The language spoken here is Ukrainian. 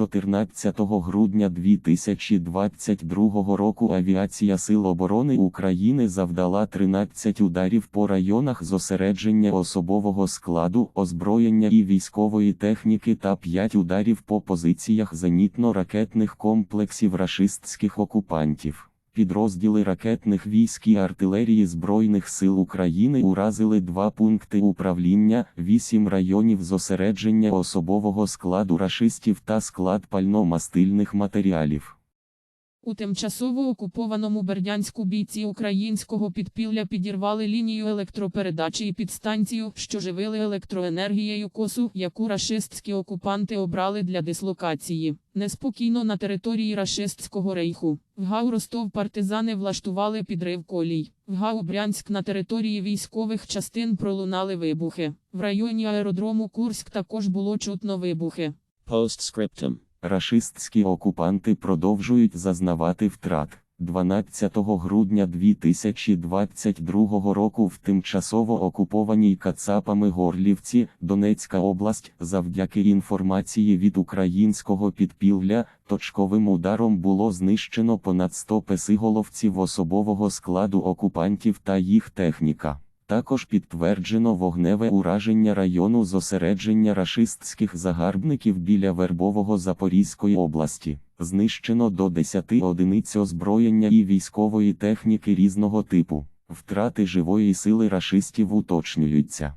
14 грудня 2022 року авіація Сил оборони України завдала 13 ударів по районах зосередження особового складу, озброєння і військової техніки та 5 ударів по позиціях зенітно-ракетних комплексів рашистських окупантів. Підрозділи ракетних військ і артилерії Збройних сил України уразили два пункти управління, вісім районів зосередження особового складу рашистів та склад пально-мастильних матеріалів. У тимчасово окупованому Бердянську бійці українського підпілля підірвали лінію електропередачі і підстанцію, що живили електроенергією косу, яку рашистські окупанти обрали для дислокації. Неспокійно на території рашистського рейху. В ГАУ Ростов партизани влаштували підрив колій. В ГАУ Брянськ на території військових частин пролунали вибухи. В районі аеродрому Курськ також було чутно вибухи. Postscriptum. Рашистські окупанти продовжують зазнавати втрат. 12 грудня 2022 року в тимчасово окупованій Кацапами Горлівці, Донецька область, завдяки інформації від українського підпілля, точковим ударом було знищено понад 100 песиголовців особового складу окупантів та їх техніка. Також підтверджено вогневе ураження району зосередження рашистських загарбників біля Вербового Запорізької області. Знищено до 10 одиниць озброєння і військової техніки різного типу. Втрати живої сили рашистів уточнюються.